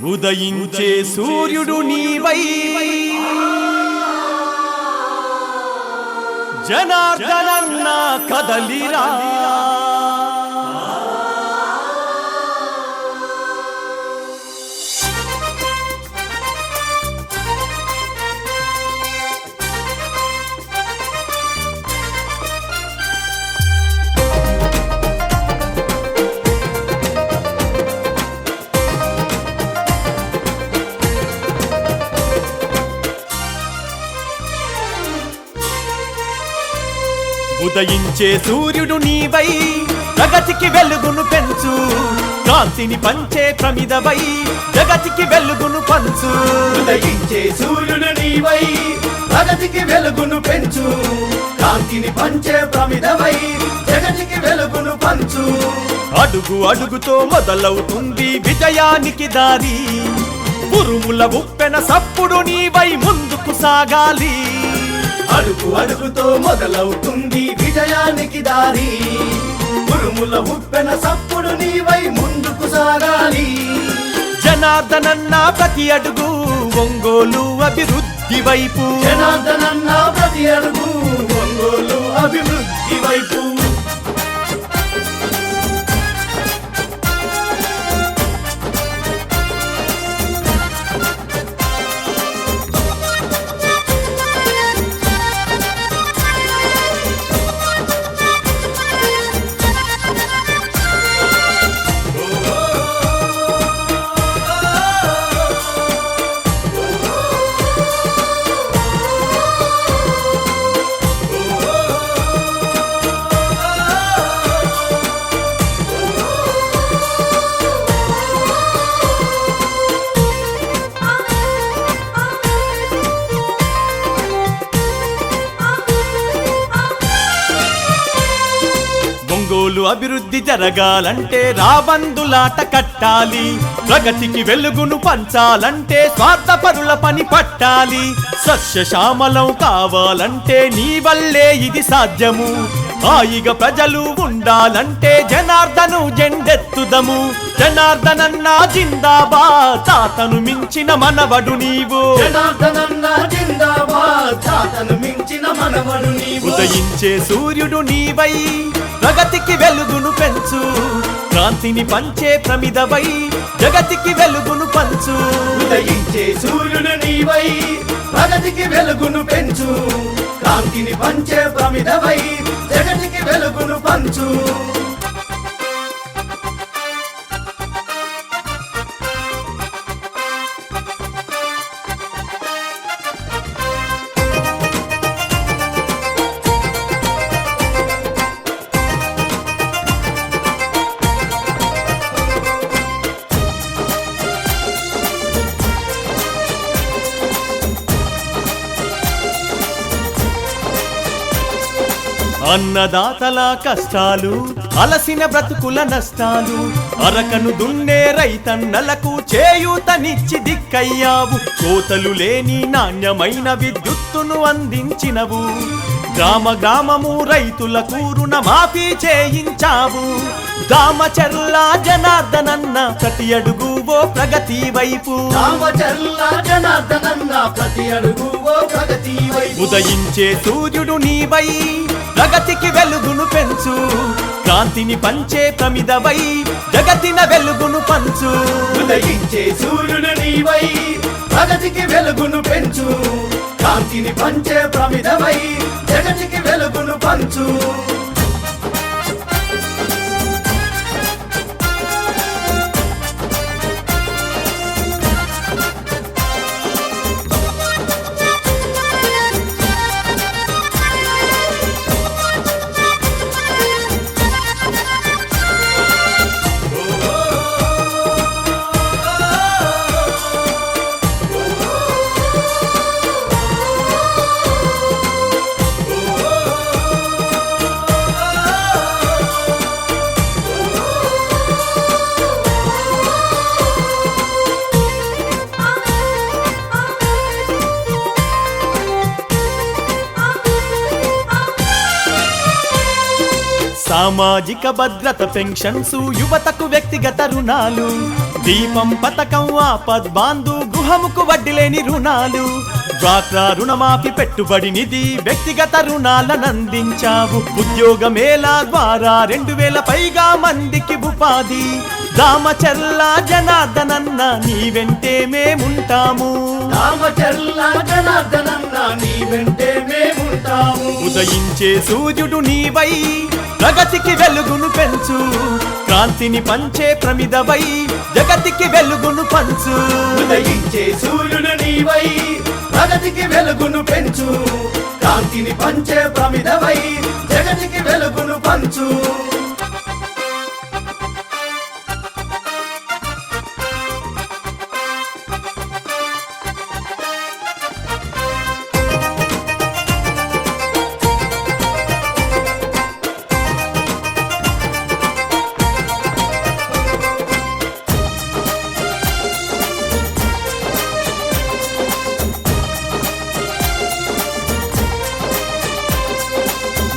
ఉదయించే సూర్యుడు నీవై. జనార్దనన్న కదలిరా. ఉదయించే సూర్యుడు నీవై. ప్రగతికి వెలుగును పెంచు. కాంతిని పంచే ప్రమిదవై. జగతికి వెలుగును పంచు. ఉదయించే సూర్యుడు నీవై. ప్రగతికి వెలుగును పెంచు. కాంతిని పంచే ప్రమిదవై. జగతికి వెలుగును పంచు. అడుగు అడుగుతో మొదలవుతుంది విజయానికి దారి. ఉరుముల ఉప్పెన సప్పుడు నీవై ముందుకు సాగాలి. అడుగు అడుగుతో మొదలవుతుంది విజయానికి దారి. ఉరుముల ఉప్పెన సప్పుడు నీవై ముందుకు సాగాలి. జనార్దనన్న ప్రతి అడుగు ఒంగోలు అభివృద్ధి వైపు. జనార్దనన్న ప్రతి అడుగు ఒంగోలు అభివృద్ధి వైపు. ఒంగోలు అభివృద్ధి జరగాలంటే రాబందులాట కట్టాలి. ప్రగతికి వెలుగును పంచాలంటే స్వార్థపరుల పని పట్టాలి. సస్యశ్యామలం కావాలంటే నీ వల్లే ఇది సాధ్యము. హాయిగా ప్రజలు ఉండాలంటే జనార్దను జెండెత్తుదము. జనార్దనన్న జిందాబా తాతను మించిన మనవడు నీవు. జనార్దనన్న జిందాబాద్ తాతను మించిన మనవడు నీవు. ఉదయించే సూర్యుడు నీవై ప్రగతికి వెలుగును పెంచు. కాంతిని పంచే ప్రమిదవై జగతికి వెలుగును పంచు. ఉదయించే సూర్యుడు నీవై ప్రగతికి వెలుగును పెంచు. కాంతిని పంచే ప్రమిదవై జగతికి వెలుగును పంచు. అన్నదాతల కష్టాలు అలసిన బ్రతుకుల నష్టాలు అరకను దున్నే రైతన్నలకు చేయూతనిచ్చి దిక్కయ్యావు. కోతలు లేని నాణ్యమైన విద్యుత్తును అందించినవు. గ్రామ గ్రామము రైతులకు రుణమాఫీ చేయించావు. దామచర్ల జనార్దనన్న ప్రతి అడుగు ఓ ప్రగతి వైపు. జనార్దనన్న ప్రతి అడుగు ఓ ప్రగతి వైపు. ఉదయించే సూర్యుడు నీవై. ప్రగతికి వెలుగును పెంచు. కాంతిని పంచే ప్రమిదవై జగతిన వెలుగును పంచు. ఉదయించే సూర్యుడు నీవై ప్రగతికి వెలుగును పెంచు. కాంతిని పంచే ప్రమిదవై జగతికి వెలుగును పంచు. సామాజిక భద్రత పెన్షన్స్ యువతకు వ్యక్తిగత రుణాలు దీపం పథకం ఆపద్ బాంధు గృహముకు వడ్డీ లేని రుణాలు. డ్వాక్రా రుణమాఫీ పెట్టుబడి నిధి వ్యక్తిగత రుణాలను అందించావు. ఉద్యోగ మేళా ద్వారా రెండు వేల పైగా మందికి ఉపాధి. దామచర్ల జనార్దనన్న నీ వెంటే మేముంటాము. రామచర్ల జనార్దనన్న నీ వెంటే ఉదయించే సూర్యుడు నీవై ప్రగతికి వెలుగును పెంచు. క్రాంతిని పంచే ప్రమిదవై జగతికి వెలుగును పంచు. ఉదయించే సూర్యుడు నీవై ప్రగతికి వెలుగును పెంచు. కాంతిని పంచే ప్రమిదవై జగతికి వెలుగును పంచు.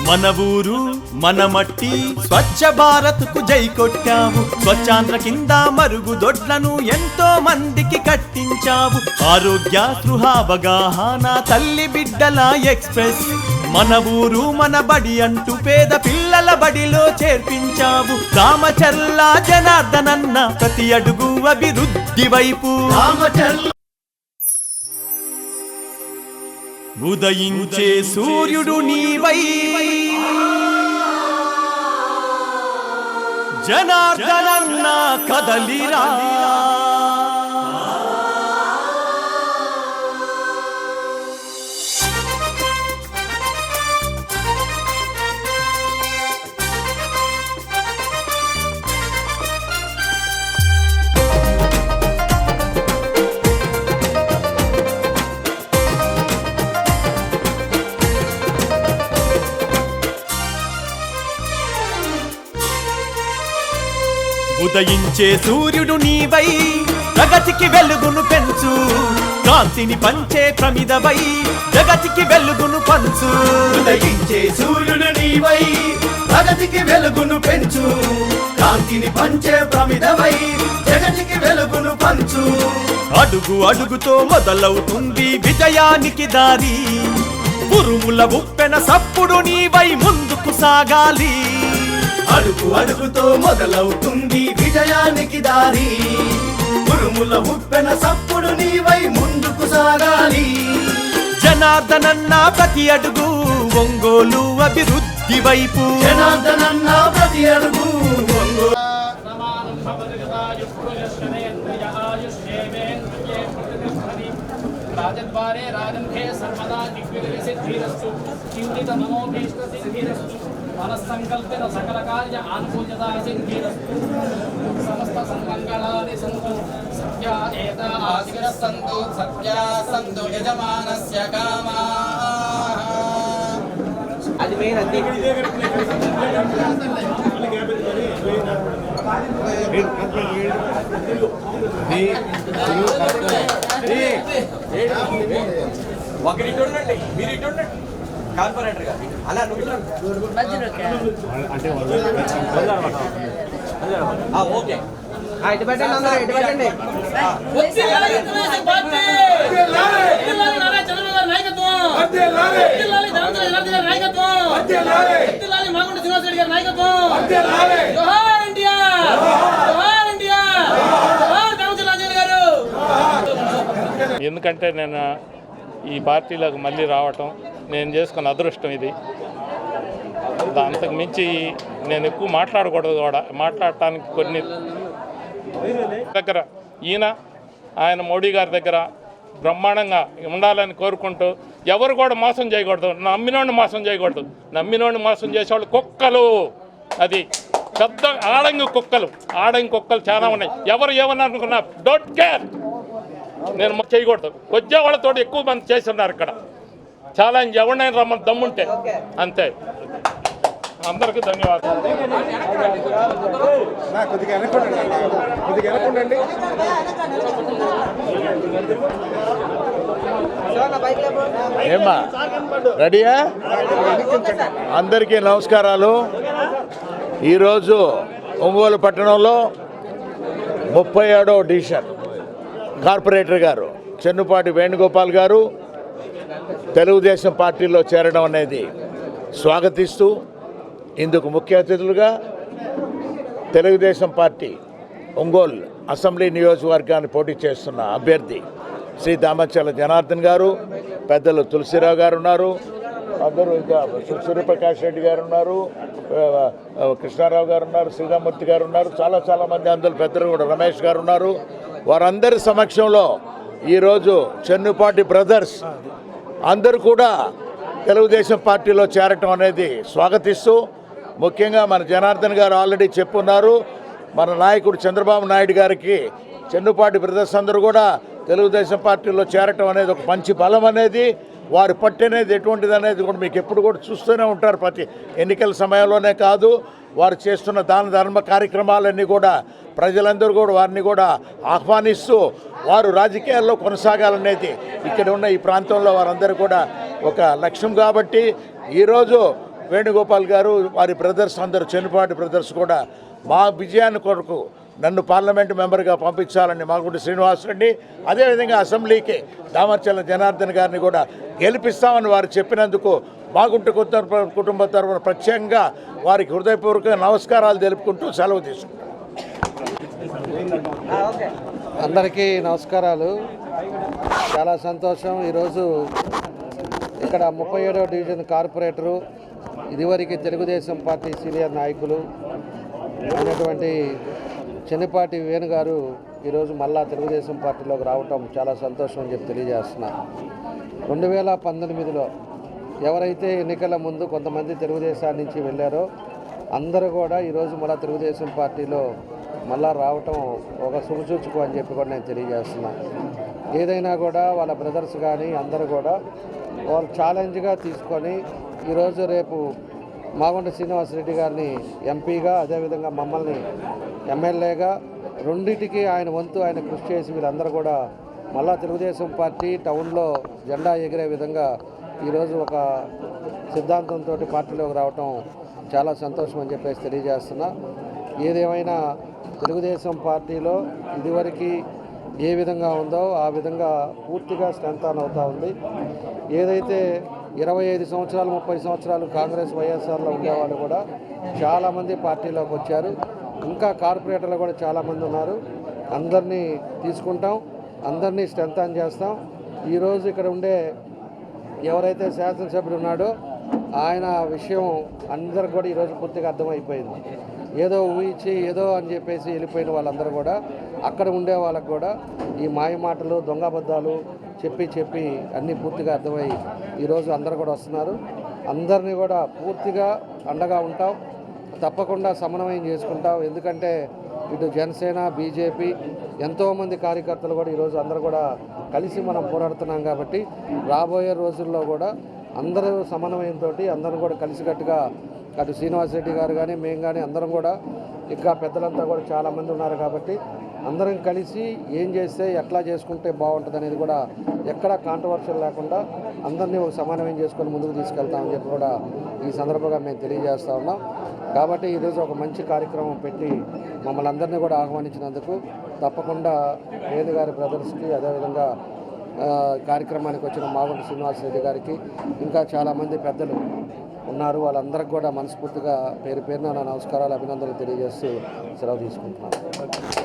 మన ఊరు మన మట్టి. స్వచ్ఛ భారత్కు జై కొట్టావు స్వచ్ఛాంధ్ర కింద మరుగు దొడ్లను ఎంతో మందికి కట్టించావు. ఆరోగ్య సృహావగాహన తల్లి బిడ్డల ఎక్స్ప్రెస్. మన ఊరు మన బడి అంటూ పేద పిల్లల బడిలో చేర్పించావు. రామచర్ల జనార్దనన్న ప్రతి అడుగు అభివృద్ధి వైపు. రామచర్ల ఉదయించే సూర్యుడు నీవై. జనార్దనన్న కదలిరా. ఉదయించే సూర్యుడు నీవై ప్రగతికి వెలుగును పెంచు. కాంతిని పంచే ప్రమిదవై జగతికి వెలుగును పంచు. ఉదయించే సూర్యుడు నీవై ప్రగతికి వెలుగును పెంచు. కాంతిని పంచే ప్రమిదవై జగతికి వెలుగును పంచు. అడుగు అడుగుతో మొదలవుతుంది విజయానికి దారి. ఉరుముల ఉప్పెన సప్పుడు నీవై ముందుకు సాగాలి. అడుగు అడుగుతో మొదలవుతుంది విజయానికి దారి. ఉరుముల ఉప్పెన సప్పుడు నీవై ముందుకు సాగాలి. జనార్దనన్న ప్రతి అడుగు ఒంగోలు అభివృద్ధి వైపు. జనార్దనన్న ప్రతి అడుగు ఒంగోలు రాజద్వారే రాజంధే సర్వదా దిగ్విజయ సిద్ధిరస్సు చింతిత మనోభీష్ట సిద్ధిరస్సు మనస్సంకల్పిత సకల కార్య ఆనుకూల్యత సిద్ధిరస్తు సమస్త సన్మంగళాని సంతు సత్య ఏత ఆశిర సంతు సత్యా సంతు యజమానస్య కామాః అది మెయిన్ అంతే ఒకరి ఇటు ఉండండి మీరు ఇటు ఉండండి. కార్పొరేటర్ గారు అలా. ఆ, ఓకే ఆ, ఇటు పెట్టండి అందరూ ఇటు పెట్టండి ఎందుకంటే నేను ఈ పార్టీలోకి మళ్ళీ రావటం నేను చేసుకున్న అదృష్టం ఇది. అంతకు మించి నేను ఎక్కువ మాట్లాడకూడదు కూడా. మాట్లాడటానికి కొన్ని దగ్గర ఈయన ఆయన మోడీ గారి దగ్గర బ్రహ్మాండంగా ఉండాలని కోరుకుంటూ ఎవరు కూడా మోసం చేయకూడదు. నమ్మినోడిని మోసం చేయకూడదు. నమ్మినోడిని మోసం చేసేవాళ్ళు కుక్కలు. అది పెద్ద ఆడంగి కుక్కలు. ఆడంగి కుక్కలు చాలా ఉన్నాయి. ఎవరు ఏమన్నా అనుకున్నా డోంట్ కేర్ నేను చేయకూడదు. వచ్చే వాళ్ళతో ఎక్కువ మంది చేస్తున్నారు ఇక్కడ. చాలా ఎవరినైనా రమ్మని దమ్ముంటే. అంతే. అందరికీ ధన్యవాదాలు. కొద్దిగా వెనకుండండి కొద్దిగా వెనకుండండి ఏమ్మా రెడీయా? అందరికీ నమస్కారాలు. ఈరోజు ఒంగోలు పట్టణంలో ముప్పై ఏడవ డివిజన్. కార్పొరేటర్ గారు చెన్నుపాటి వేణుగోపాల్ గారు తెలుగుదేశం పార్టీలో చేరడం అనేది స్వాగతిస్తూ ఇందుకు ముఖ్య అతిథులుగా తెలుగుదేశం పార్టీ ఒంగోలు అసెంబ్లీ నియోజకవర్గాన్ని పోటీ చేస్తున్న అభ్యర్థి శ్రీ దామచల జనార్దన్ గారు పెద్దలు తులసిరావు గారు ఉన్నారు అందరూ ఇంకా సు- సూర్యప్రకాష్ రెడ్డి గారు ఉన్నారు కృష్ణారావు గారు ఉన్నారు శ్రీరామూర్తి గారు ఉన్నారు చాలా చాలా మంది అందరూ పెద్దలు కూడా రమేష్ గారు ఉన్నారు. వారందరి సమక్షంలో ఈరోజు చెన్నుపాటి బ్రదర్స్ అందరూ కూడా తెలుగుదేశం పార్టీలో చేరటం అనేది స్వాగతిస్తూ ముఖ్యంగా మన జనార్దన్ గారు ఆల్రెడీ చెప్పున్నారు. మన నాయకుడు చంద్రబాబు నాయుడు గారికి చెన్నుపాటి బ్రదర్స్ అందరూ కూడా తెలుగుదేశం పార్టీలో చేరటం అనేది ఒక మంచి బలం అనేది. వారు పట్టు అనేది ఎటువంటిది అనేది కూడా మీకు ఎప్పుడు కూడా చూస్తూనే ఉంటారు ప్రతి ఎన్నికల సమయంలోనే కాదు వారు చేస్తున్న దాన ధర్మ కార్యక్రమాలన్నీ కూడా ప్రజలందరూ కూడా వారిని కూడా ఆహ్వానిస్తూ వారు రాజకీయాల్లో కొనసాగాలనేది ఇక్కడ ఉన్న ఈ ప్రాంతంలో వారందరూ కూడా ఒక లక్ష్యం కాబట్టి ఈరోజు వేణుగోపాల్ గారు వారి బ్రదర్స్ అందరూ చెన్నుపాటి బ్రదర్స్ కూడా మా విజయాన్ని కొరకు నన్ను పార్లమెంట్ మెంబర్గా పంపించాలని మాగుంటి శ్రీనివాసరెడ్డి అదేవిధంగా అసెంబ్లీకి దామర్చల జనార్దన్ గారిని కూడా గెలిపిస్తామని వారు చెప్పినందుకు మాగుంటి కొత్త కుటుంబ తరఫున ప్రత్యేకంగా వారికి హృదయపూర్వక నమస్కారాలు తెలుపుకుంటూ సెలవు తీసుకుంటాను అందరికీ నమస్కారాలు. చాలా సంతోషం. ఈరోజు ఇక్కడ ముప్పై ఏడవ డివిజన్ కార్పొరేటరు ఇదివరకు తెలుగుదేశం పార్టీ సీనియర్ నాయకులు అయినటువంటి చెన్నిపాటి వేణు గారు ఈరోజు మళ్ళా తెలుగుదేశం పార్టీలోకి రావటం చాలా సంతోషం అని చెప్పి తెలియజేస్తున్నా. రెండు వేల పంతొమ్మిదిలో ఎవరైతే ఎన్నికల ముందు కొంతమంది తెలుగుదేశం నుంచి వెళ్ళారో అందరూ కూడా ఈరోజు మళ్ళా తెలుగుదేశం పార్టీలో మళ్ళా రావటం ఒక శుభసూచకం అని చెప్పి కూడా నేను తెలియజేస్తున్నా. ఏదైనా కూడా వాళ్ళ బ్రదర్స్ కానీ అందరూ కూడా వాళ్ళు ఛాలెంజ్గా తీసుకొని ఈరోజు రేపు మాగుంట శ్రీనివాసరెడ్డి గారిని ఎంపీగా అదేవిధంగా మమ్మల్ని ఎమ్మెల్యేగా రెండింటికి ఆయన వంతు ఆయన కృషి చేసి వీళ్ళందరూ కూడా మళ్ళా తెలుగుదేశం పార్టీ టౌన్లో జెండా ఎగిరే విధంగా ఈరోజు ఒక సిద్ధాంతంతో పార్టీలోకి రావటం చాలా సంతోషం అని చెప్పేసి తెలియజేస్తున్నా. ఏదేమైనా తెలుగుదేశం పార్టీలో ఇదివరకు ఏ విధంగా ఉందో ఆ విధంగా పూర్తిగా స్ట్రెంత్ అవుతూ ఉంది. ఏదైతే ఇరవై ఐదు సంవత్సరాలు ముప్పై సంవత్సరాలు కాంగ్రెస్ వైఎస్ఆర్లో ఉండేవాళ్ళు కూడా చాలామంది పార్టీలోకి వచ్చారు. ఇంకా కార్పొరేటర్లు కూడా చాలామంది ఉన్నారు. అందరినీ తీసుకుంటాం అందరినీ స్ట్రెంత్ ఆన్ చేస్తాం. ఈరోజు ఇక్కడ ఉండే ఎవరైతే శాసనసభ్యుడు ఉన్నాడో ఆయన విషయం అందరికి కూడా ఈరోజు పూర్తిగా అర్థమైపోయింది. ఏదో ఊహించి ఏదో అని చెప్పేసి వెళ్ళిపోయిన వాళ్ళందరూ కూడా అక్కడ ఉండే వాళ్ళకు కూడా ఈ మాయ మాటలు చెప్పి చెప్పి అన్నీ పూర్తిగా అర్థమై ఈరోజు అందరు కూడా వస్తున్నారు. అందరినీ కూడా పూర్తిగా అండగా ఉంటాం. తప్పకుండా సమన్వయం చేసుకుంటాం. ఎందుకంటే ఇటు జనసేన బీజేపీ ఎంతోమంది కార్యకర్తలు కూడా ఈరోజు అందరూ కూడా కలిసి మనం పోరాడుతున్నాం కాబట్టి రాబోయే రోజుల్లో కూడా అందరూ సమన్వయంతో అందరం కూడా కలిసికట్టుగా అటు శ్రీనివాసరెడ్డి గారు కానీ మేము కానీ అందరం కూడా ఇంకా పెద్దలంతా కూడా చాలామంది ఉన్నారు కాబట్టి అందరం కలిసి ఏం చేస్తే ఎట్లా చేసుకుంటే బాగుంటుంది అనేది కూడా ఎక్కడ కాంట్రవర్షియల్ లేకుండా అందరినీ ఒక సమానమేం చేసుకొని ముందుకు తీసుకెళ్తామని చెప్పి కూడా ఈ సందర్భంగా మేము తెలియజేస్తా ఉన్నాం. కాబట్టి ఈరోజు ఒక మంచి కార్యక్రమం పెట్టి మమ్మల్ని అందరినీ కూడా ఆహ్వానించినందుకు తప్పకుండా వేణు గారి బ్రదర్స్కి అదేవిధంగా కార్యక్రమానికి వచ్చిన మాగుంట శ్రీనివాసరెడ్డి గారికి ఇంకా చాలామంది పెద్దలు ఉన్నారు. వాళ్ళందరికీ కూడా మనస్ఫూర్తిగా పేరు పేరున నా నమస్కారాలు అభినందనలు తెలియజేస్తూ సెలవు తీసుకుంటున్నాను.